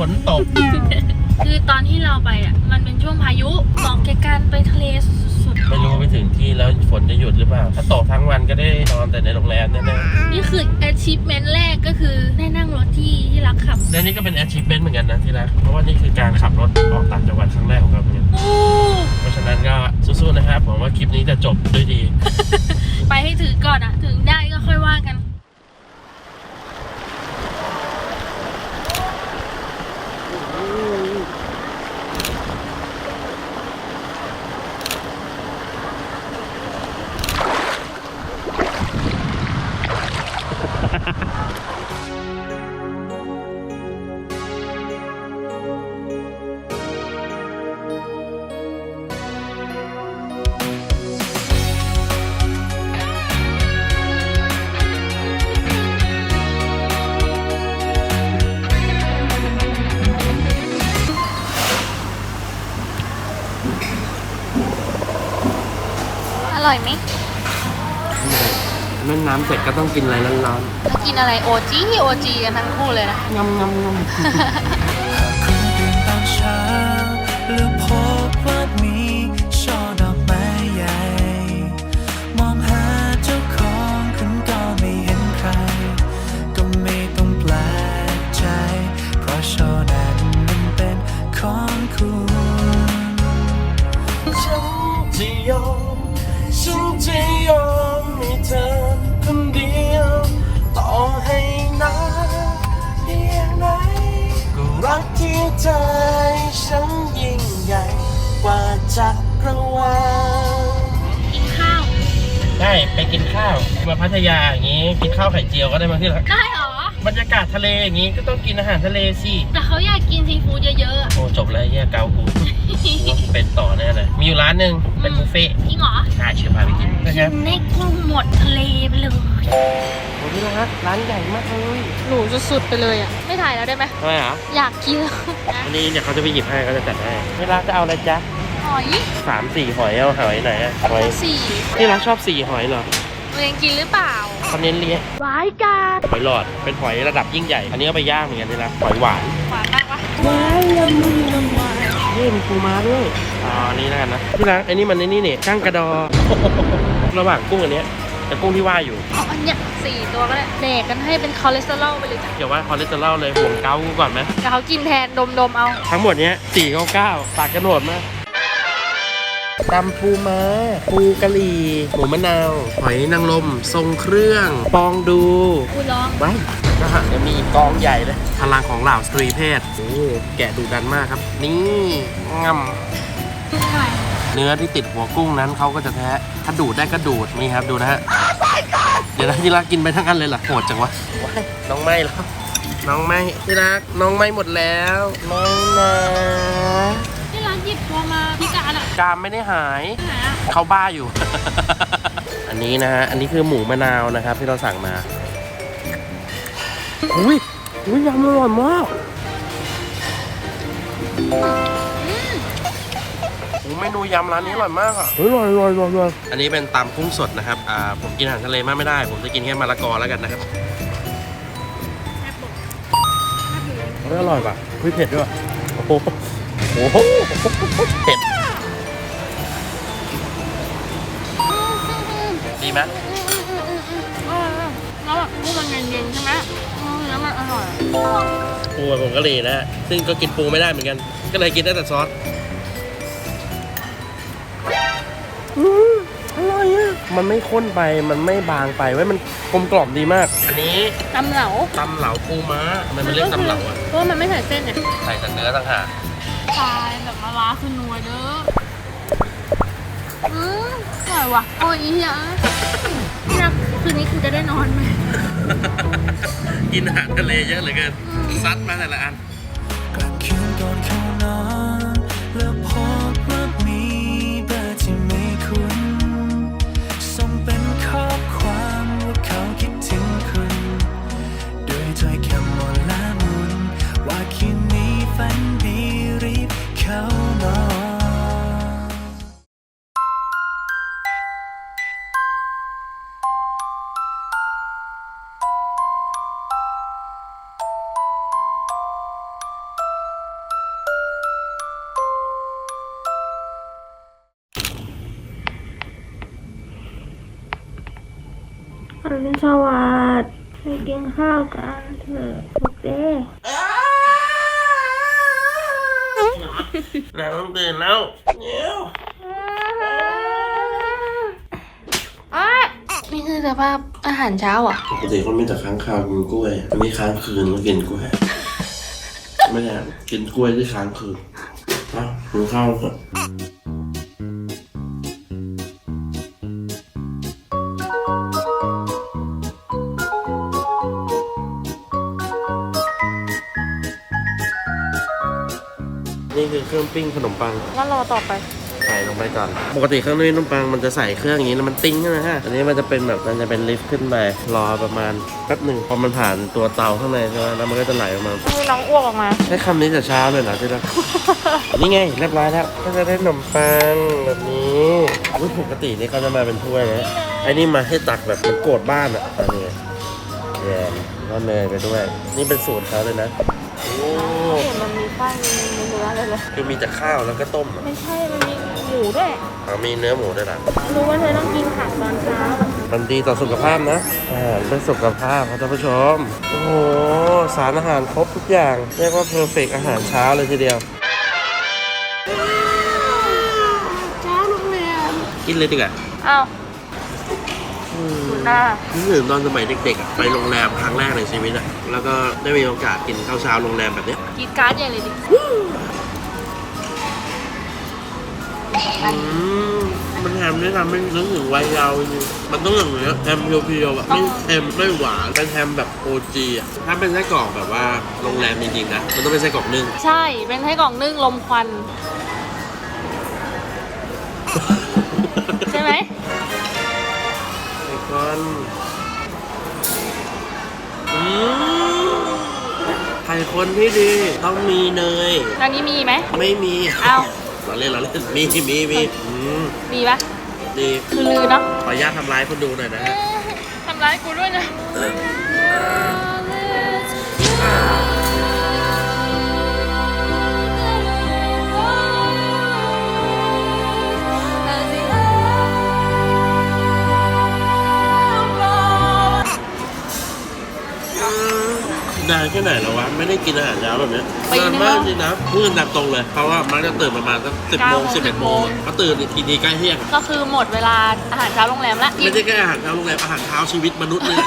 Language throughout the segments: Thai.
วันที่ฝนตก คือตอนที่เราไปอะ มันเป็นช่วงพายุเหมาะแก่การไปทะเลสุดไม่รู้ไปถึงที่แล้วฝนจะหยุดหรือเปล่า ถ้าตกทั้งวันก็ได้นอนแต่ในโรงแรมแน่ๆนี่คือ achievement แรกก็คือได้นั่งรถที่ที่รักขับๆและนี่ก็เป็น achievement เหมือนกันนะที่รัก เพราะว่านี่คือการขับรถออกต่างจังหวัดครั้งแรกของเราเหมือนกันโอ้เพราะฉะนั้นก็สู้ๆนะครับผมว่าคลิปนี้จะจบด้วยดี ไปให้ถึงก่อนอะ ถึงได้ก็ค่อยว่ากัน อ นน้ำเสร็จก็ต้องกินอะไรร้อนแล้วกินอะไรโอจีโอจีกันทั้งคู่เลยนะ ๆงำงำงำ ได้ไปกินข้าวมาพัทยาอย่างงี้ กินข้าวไข่เจียวก็ได้มาที่ละได้เหรอ บรรยากาศทะเลอย่างงี้ก็ต้องกินอาหารทะเลสิแต่เขาอยากกินซีฟู้ดเยอะๆอะโอ้จบแล้วแย่เกากูว่ากูเป็นต่อแน่เลยมีอยู่ร้านหนึ่งเป็นบุฟเฟ่ต์จริงเหรอใช่เชื่อพาไปกินนะคกิรับนในกุ้งหมดทะเลไปเลยโอ้ที่รักร้านใหญ่มากเลยหนูสุดๆไปเลยอะ ไม่ถ่ายแล้วได้ไหมทำไมอะอยากกินแล้วนะวันนี้เนี่ยเขาจะไปหยิบให้เขาจะจัดให้ที่รักจะเอาอะไรจ๊ะ หอยสามสี่หอยเอาหอยไหนอะหอยสี่ที่รักชอบสี่หอยเหรอตัวเองกินหรือเปล่าเขาเน้นเลี้ยงหวายกาดหอยหลอดเป็นหอยระดับยิ่งใหญ่ อันนี้ก็ไปย่างเหมือนกันที่รักหอยหวานหวานมากปะนี่มีปูม้าด้วยอ๋ออันนี้แล้วกันนะที่รักไอ้นี่มันไอ้นี่เนี่ยก้างกระดอระหว่างกุ้งอันเนี้ยกับกุ้งที่ว่าอยู่เอาอันเนี้ยสี่ตัวก็ได้แดกกันให้เป็นคอเลสเตอรอลไปเลยจ้ะเกี่ยวว่าคอเลสเตอรอลเลยห่วงเกากูก่อนไหมแต่เขากินแทนดมๆเอา ทั้งหมดเนี้ยสี่เก้าเก้าปากกระโดดมาก ตำปูม้า ปูกะหรี่ หมูมะนาว หอยนางรมทรงเครื่อง ปองดูกูร้องไว้นะฮะจะมีอีกกองใหญ่เลย พลังของเหล่าสตรีเพศโอ้แกะดูดันมากครับ นี่งำเนื้อที่ติดหัวกุ้งนั้นเขาก็จะแท้ถ้าดูดได้ก็ดูดนี่ครับดูนะฮะเดี๋ยวนะที่รักกินไปทั้งอันเลยเหรอโหดจังวะว้ายน้องไม่แล้วน้องไม่ที่รักน้องไม่หมดแล้วน้องนะที่ร้านหยิบตัวมาพิการอะ กามไม่ได้หายไหนอะเขาบ้าอยู่ อันนี้นะฮะ อันนี้คือหมูมะนาวนะครับ ที่เราสั่งมา อุ้ยอุ้ยยำอร่อยมากโอ้เมนูยำร้านนี้อร่อยมากอะอร่อยอร่อยอร่อยอันนี้เป็นตำกุ้งสดนะครับ อ่า ผมกินอาหารทะเลมากไม่ได้ ผมจะกินแค่มะละกอแล้วกันนะครับเฮ้ยอร่อยป่ะเฮ้ยเผ็ดด้วยว่ะโอ้โหโอ้โหเผ็ด ไหมแล้วแบบกุ้งมันเย็นๆใช่ไหมแล้วมันอร่อยปูกับผงกะหรี่นะฮะซึ่งก็กินปูไม่ได้เหมือนกัน ก็เลยกินได้แต่ซอสอร่อยอะมันไม่ข้นไปมันไม่บางไปไว้ยมันกลมกล่อมดีมาก อันนี้ตำเหลาตำเหลาปูม้าทำไมมันเรียกตำเหลาอะเพราะว่ามันไม่ใส่เส้นเนี่ยใส่แต่เนื้อต่างหากตายแบบมาล้าคือนัวเด้อ อืมอร่อยว่ะโอ้ยอีหยะนี่นะคืนนี้คุณจะได้นอนไหม กินอาหารทะเลเยอะเหลือเกินซัดมาแต่ละอัน วัสดิ์ไปกินข้าวกันเถอะโอเคแล้วต้องตื่นแล้วเดี๋ยวนี่คือสภาพอาหารเช้าอะ ปกติเขามีแต่ค้างคาวกินกล้วยอันนี้ค้างคืนก็กินกล้วยไม่ได้กินกล้วยที่ค้างคืนอะกินข้าวเถอะนี่ ปิ้งขนมปังงั้นรอต่อไป ใส่ลงไปก่อน ปกติเครื่องนี้ขนมปังมันจะใส่เครื่องอย่างนี้แล้วมันติ้งใช่ไหมฮะ อันนี้มันจะเป็นแบบมันจะเป็นลิฟต์ขึ้นไปรอประมาณแป๊บหนึ่งพอมันผ่านตัวเตาข้างในใช่ไหมแล้วมันก็จะไหลออกมาให้น้องอ้วกออกมาใช้คำนี้แต่เช้าเลยเหรอที่รัก นี่ไงเรียบร้อยแล้ว ก็จะได้ขนมปังแบบนี้อุ๊ยปกตินี่เขาจะมาเป็นถ้วยนะไอ้นี่มาให้ตักแบบเหมือนโกรธบ้านอะอันนี้แยมแล้วเนยไปด้วย นี่เป็นสูตรเขาเลยนะ โอ้เห็นมันมีไส้มีเนื้ออะไรเลยคือมีแต่ข้าวแล้วก็ต้มเหรอไม่ใช่ มันมีหมูด้วยอ๋อมีเนื้อหมูด้วยล่ะรู้ว่าเธอต้องกินผักตอนเช้ามันดีต่อสุขภาพนะอาหารเพื่อสุขภาพครับท่านผู้ชม โอ้โห สารอาหารครบทุกอย่าง เรียกว่าเพอร์เฟกอาหารเช้าเลยทีเดียว เช้าโรงเรียนกินเลยดีกว่าอ้าว หน้านึกถึงตอนสมัยเด็กๆอะไปโรงแรมครั้งแรกในชีวิตอะแล้วก็ได้มีโอกาสกินข้าวเช้าโรงแรมแบบเนี้ยกรีดการ์ดใหญ่เลยดิอืมมันแฮมนี่ทำให้นึกถึงวัยเยาว์จริงๆมันต้องอย่างเนี้ยแฮมเพียวๆอะไม่เค็มไม่หวานเป็นแฮมแบบโอจีอะถ้าเป็นไส้กรอกแบบว่าโรงแรมจริงๆนะมันต้องเป็นไส้กรอกนึ่ง ใช่ เป็นไส้กรอกนึ่งลมควัน ใช่ไหม ไอ้ก้อนอืมไข่คนที่ดีต้องมีเนย ตอนนี้มีไหม ไม่มีอ้าว เราเล่นเราเล่นมีมีมีอืมมีปะดีคือลือเนาะขออนุญาตทำร้ายคนดูหน่อยนะฮะทำร้ายกูด้วยนะนาน ค่ไหนแล้ววะ ไม่ได้กินอาหารเช้าแบบเนี้ยปีนานนึงมากแล้วจริงนะพูดตามตรงเลย เพราะว่ามักจะตื่นประมาณสักสิบโมงสิบเอ็ดโมงเขาตื่นอีกทีนี้ใกล้เที่ยง ก็คือหมดเวลาอาหารเช้าโรงแรมละไม่ใช่แค่อาหารเช้าโรงแรมอาหารเช้าชีวิตมนุษย์เนี่ย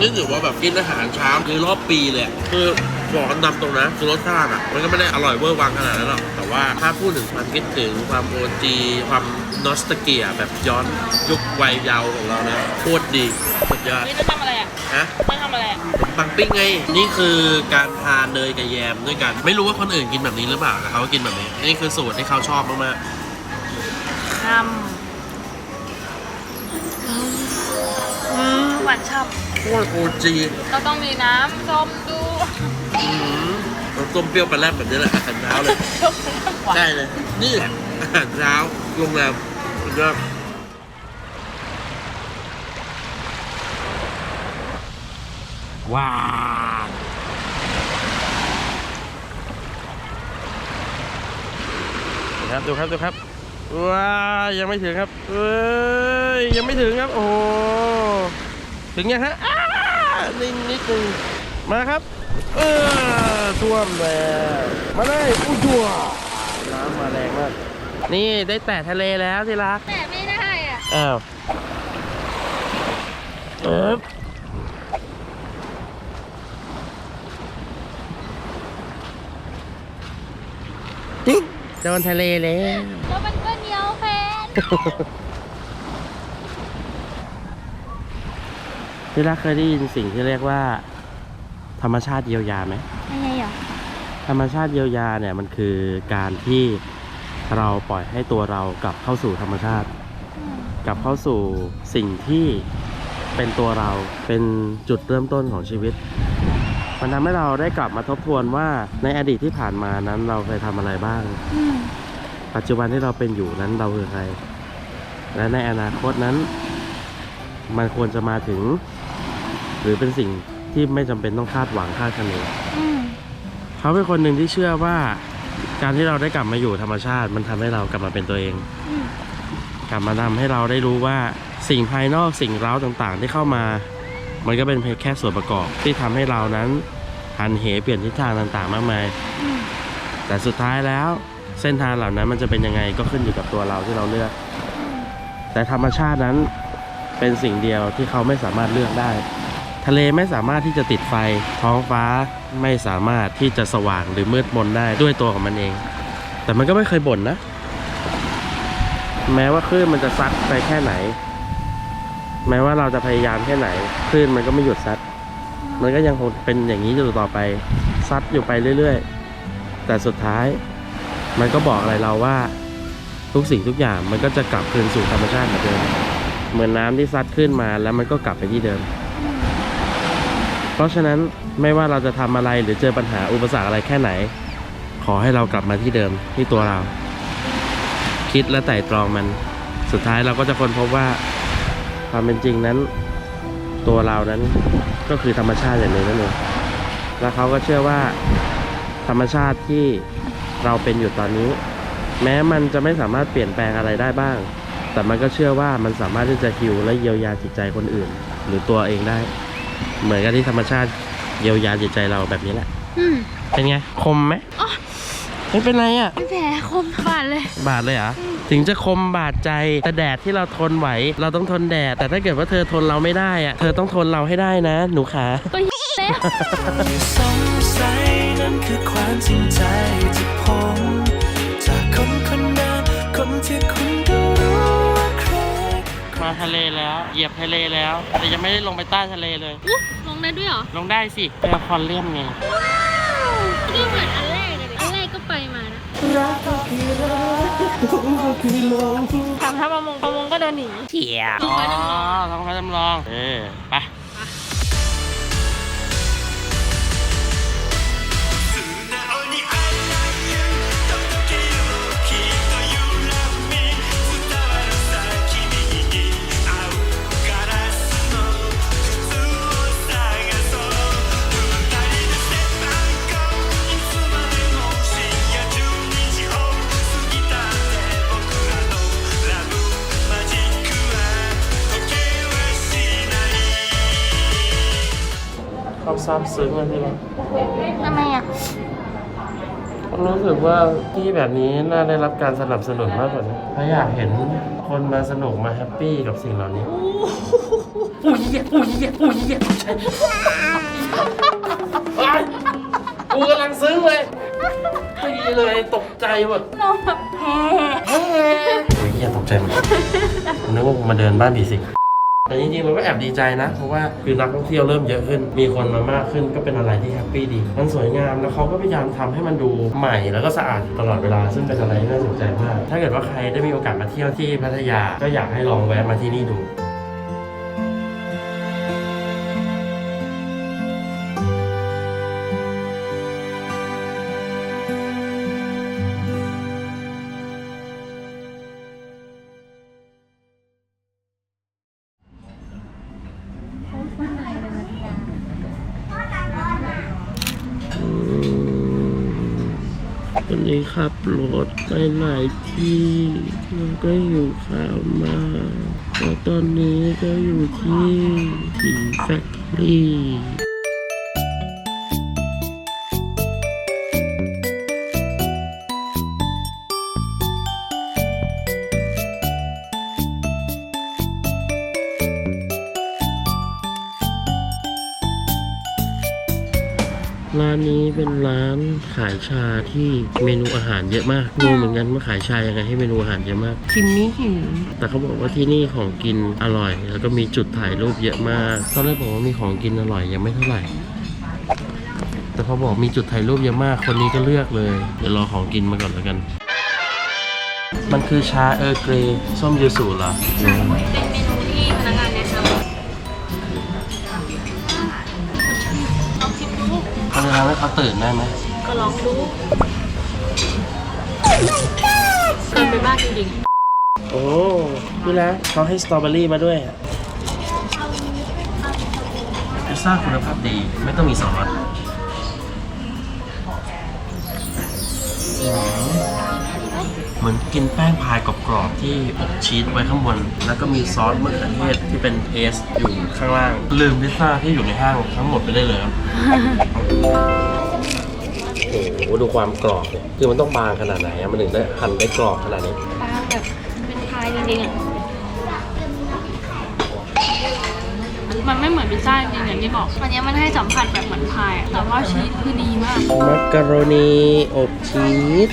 นึกถึงว่าแบบกินอาหารเช้าคือรอบปีเลยอะคือ บอกกันตามตรงนะคือรสชาติอะ มันก็ไม่ได้อร่อยเวอร์วังขนาดนั้นหรอก แต่ว่าถ้าพูดถึงความคิดถึงความโอจีความนอสตาเกียแบบย้อนยุควัยเยาว์ของเรานะโคตรดีสุดยอด นี่จะทำอะไรอะฮะไม่ทำอะไรอะขนมปังปิ้งไง นี่คือการทานเนยกับแยมด้วยกัน ไม่รู้ว่าคนอื่นกินแบบนี้หรือเปล่าแต่เขากินแบบนี้ นี่คือสูตรที่เขาชอบมากทำอืมหวานฉ่ๆโคตรโอจีำเราต้องมีน้ำส้มดูอืม น้ำส้มเปรี้ยวปลาแรบแบบนี้แหละอาหารเช้าเลยยกน้ำหวานใช่เลย นี่แหละอาหารเช้าโรงแรมสุดยอดว้าวครับดูครับดูครับว้ายังไม่ถึงครับเอ้ยยังไม่ถึงครับ โอ้โหถึงยังฮะอ้านิดนิดนึงมาครับ เออท่วมแล้วมาเลยอุ้ยจัวน้ำมาแรงมากนี่ได้แตะทะเลแล้วที่รักแต่ไม่ได้อะอ้าวเอ๊บจิ๊กโดนทะเลแล้วแล้วมันก็เหนียวแฟนที่รักเคยได้ยินสิ่งที่เรียกว่า ธรรมชาติเยียวยาไหมยังไงอะธรรมชาติเยียวยาเนี่ยมันคือการที่เราปล่อยให้ตัวเรากลับเข้าสู่ธรรมชาติ กลับเข้าสู่สิ่งที่เป็นตัวเราเป็นจุดเริ่มต้นของชีวิต มันทำให้เราได้กลับมาทบทวนว่าในอดีตที่ผ่านมานั้นเราเคยทำอะไรบ้าง อืมปัจจุบันที่เราเป็นอยู่นั้นเราคือใคร และในอนาคตนั้น มันควรจะมาถึง หรือเป็นสิ่ง ที่ไม่จำเป็นต้องคาดหวังคาดคะเนอืมเขาเป็นคนหนึ่งที่เชื่อว่า การที่เราได้กลับมาอยู่ธรรมชาติ มันทำให้เรากลับมาเป็นตัวเอง อืมกลับมาทำให้เราได้รู้ว่าสิ่งภายนอกสิ่งเร้าต่างๆ ที่เข้ามา มันก็เป็นเพียงแค่ส่วนประกอบที่ทำให้เรานั้นหันเหเปลี่ยนทิศทางต่างๆ มากมายแต่สุดท้ายแล้วเส้นทางเหล่านั้นมันจะเป็นยังไงก็ขึ้นอยู่กับตัวเราที่เราเลือก แต่ธรรมชาตินั้นเป็นสิ่งเดียวที่เขาไม่สามารถเลือกได้ ทะเลไม่สามารถที่จะติดไฟ ท้องฟ้าไม่สามารถที่จะสว่างหรือมืดมนได้ด้วยตัวของมันเอง แต่มันก็ไม่เคยบ่นนะ แม้ว่าคลื่นมันจะซัดไปแค่ไหน แม้ว่าเราจะพยายามแค่ไหน คลื่นมันก็ไม่หยุดซัด มันก็ยังคงเป็นอย่างนี้อยู่ต่อไป ซัดอยู่ไปเรื่อยๆ แต่สุดท้าย มันก็บอกอะไรเราว่า ทุกสิ่งทุกอย่างมันก็จะกลับคืนสู่ธรรมชาติเหมือนเดิม เหมือนน้ำที่ซัดขึ้นมาแล้วมันก็กลับไปที่เดิม ราะฉะนั้นไม่ว่าเราจะทำอะไรหรือเจอปัญหาอุปสรรคอะไรแค่ไหน ขอให้เรากลับมาที่เดิมที่ตัวเรา คิดและไต่ตรองมัน สุดท้ายเราก็จะค้นพบว่า ความเป็นจริงนั้น ตัวเรานั้นก็คือธรรมชาติอย่างหนึ่งนั่นเองแล้วเขาก็เชื่อว่า ธรรมชาติที่เราเป็นอยู่ตอนนี้ แม้มันจะไม่สามารถเปลี่ยนแปลงอะไรได้บ้าง แต่มันก็เชื่อว่ามันสามารถที่จะฮิวและเยียวยาจิตใจคนอื่น หรือตัวเองได้ เหมือนกับที่ธรรมชาติเยียวยาจิตใจเราแบบนี้แหละ อืมเป็นไง คมไหมอ๋อไม่เป็นไรอะไม่แผลคมบาดเลย บาดเลยเหรอถึงจะคมบาดใจแต่แดดที่เราทนไหว เราต้องทนแดด แต่ถ้าเกิดว่าเธอทนเราไม่ได้อะ เธอต้องทนเราให้ได้นะ หนูขาก็แล้วที่สงสัยนั้นคือความจริงใจที่ผมจากคนคนนั้นคนที่คุณก็รู้ว่าใคร มาทะเลแล้ว เหยียบทะเลแล้ว แต่ยังไม่ได้ลงไปใต้ทะเลเลย อุ๊ยลงได้ด้วยเหรอลงได้สิไปเอาคอนเลียมไงก็เหมือนอันแรกเลยดิอันแรกก็ไปมานะทำถ้าประมงประมงก็เดินหนีเที่ยวท้องฟ้าจำลองท้องฟ้าจำลอง เออ ไป ซาบซึ้งอะพี่ว่าทำไมอะผมรู้สึกว่าที่แบบนี้น่าได้รับการสนับสนุนมากกว่านี้ถ้าอยากเห็นคนมาสนุกมาแฮปปี้กับสิ่งเหล่านี้อุ้ยอุ้ยอุ้ยใช่กูกำลังซึ้งเลยไม่ดีเลยตกใจหมดน้องแบบแพ้โอ้ยเหี้ยตกใจหมดผมนึกว่าผมมาเดินบ้านผีสิง แต่จริงๆเราก็แอบดีใจนะ เพราะว่าคือนักท่องเที่ยวเริ่มเยอะขึ้น มีคนมามากขึ้นก็เป็นอะไรที่แฮปปี้ดี มันสวยงามแล้วเขาก็พยายามทำให้มันดูใหม่แล้วก็สะอาดตลอดเวลา ซึ่งเป็นอะไรที่น่าสนใจมาก ถ้าเกิดว่าใครได้มีโอกาสมาเที่ยวที่พัทยา ก็อยากให้ลองแวะมาที่นี่ดู วันนี้ขับรถไปหลายที่แล้วก็อยู่ข่าวมาแล้วตอนนี้ก็อยู่ที่ทีแฟคท รี่ร้านนี้เป็นร้านขายชาที่เมนูอาหารเยอะมากงงเหมือนกันว่าขายชายังไงให้เมนูอาหารเยอะมากกินนี้หิวแต่เขาบอกว่าที่นี่ของกินอร่อย แล้วก็มีจุดถ่ายรูปเยอะมากตอนแรกบอกว่ามีของกินอร่อยยังไม่เท่าไหร่ แต่พอบอกมีจุดถ่ายรูปเยอะมาก คนนี้ก็เลือกเลย เดี๋ยวรอของกินมาก่อนแล้วกัน มันคือชาเออร์เกรย์ส้มยูสุเหรอเป็นเมนู ทำให้เขาตื่นได้ไหมก็ลองดูเกินไปบ้างจริงโอ้ดูแล้วเขาให้สตรอเบอรี่มาด้วยอะพิซซ่าคุณภาพดีไม่ต้องมีซอส เหมือนกินแป้งพายกรอบๆที่อบชีสไว้ข้างบน แล้วก็มีซอสมะเขือเทศที่เป็นเอสอยู่ข้างล่าง ลืมพิซซ่าที่อยู่ในห้างทั้งหมดไปได้เลยครับโอ้โหดูความกรอบเนี่ยคือมันต้องบางขนาดไหนอะมันถึงได้หั่นได้กรอบขนาดนี้ปลาแบบเป็นพายจริงๆอะมันไม่เหมือนพิซซ่าจริงๆอย่างที่บอกอันเนี้ยมันให้สัมผัสแบบเหมือนพายอะแต่ว่าชีสคือดีมาก มักกะโรนีอบชีส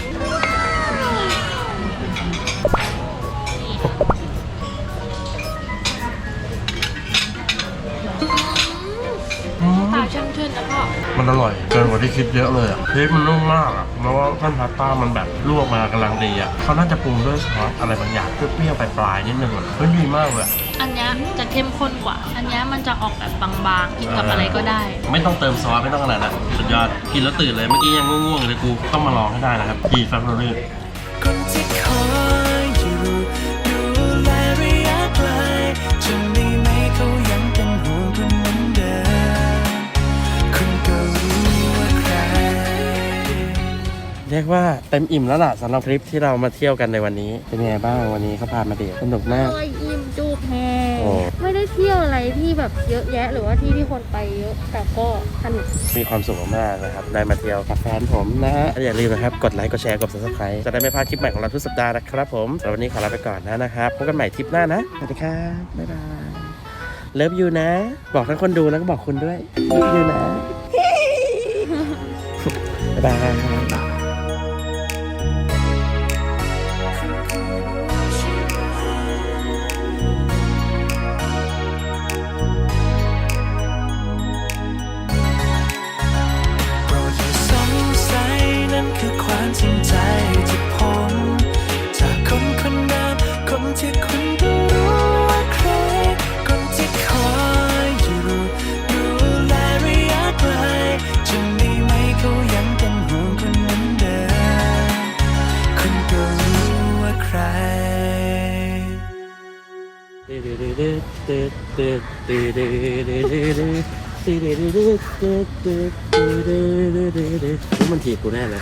เกินกว่าที่คิดเยอะเลยอะเค้กมันนุ่มมากอะเพราะว่าขั้นพาสต้ามันแบบลวกมากำลังดีอะเขาน่าจะปรุงด้วยซอสอะไรบางอย่างเปรี้ยวๆปลายๆนิดนึงอะเฮ้ยดีมากเลยอะ อันเนี้ยจะเข้มข้นกว่า อันเนี้ยมันจะออกแบบบางๆกินกับอะไรก็ได้ ไม่ต้องเติมซอสไม่ต้องขนาดนั้นสุดยอด กินแล้วตื่นเลย เมื่อกี้ยังง่วงๆเลยกู ต้องมาลองให้ได้นะครับกีแฟคทอรี่ คนที่คอยอยู่ เรียกว่าเต็มอิ่มแล้วล่ะสำหรับทริปที่เรามาเที่ยวกันในวันนี้ เป็นไงบ้างวันนี้เขาพามาเดทสนุกมากโอ้ยอิ่มจุกแฮโอ้ ไม่ได้เที่ยวอะไรที่แบบเยอะแยะ หรือว่าที่ที่คนไปเยอะ แต่ก็สนุก มีความสุขมากๆนะครับ ได้มาเที่ยวกับแฟนผมนะฮะอย่าลืมนะครับ กดไลค์ กดแชร์ กด subscribe จะได้ไม่พลาดคลิปใหม่ของเราทุกสัปดาห์นะครับผมสำหรับวันนี้ขอลาไปก่อนนะนะครับ พบกันใหม่ทริปหน้านะ สวัสดีครับ บ๊ายบาย เลิฟยูนะ บอกทั้งคนดูแล้วก็บอกคุณด้วยเลิฟยูนะ บ๊ายบาย มันถีบกูแน่เลย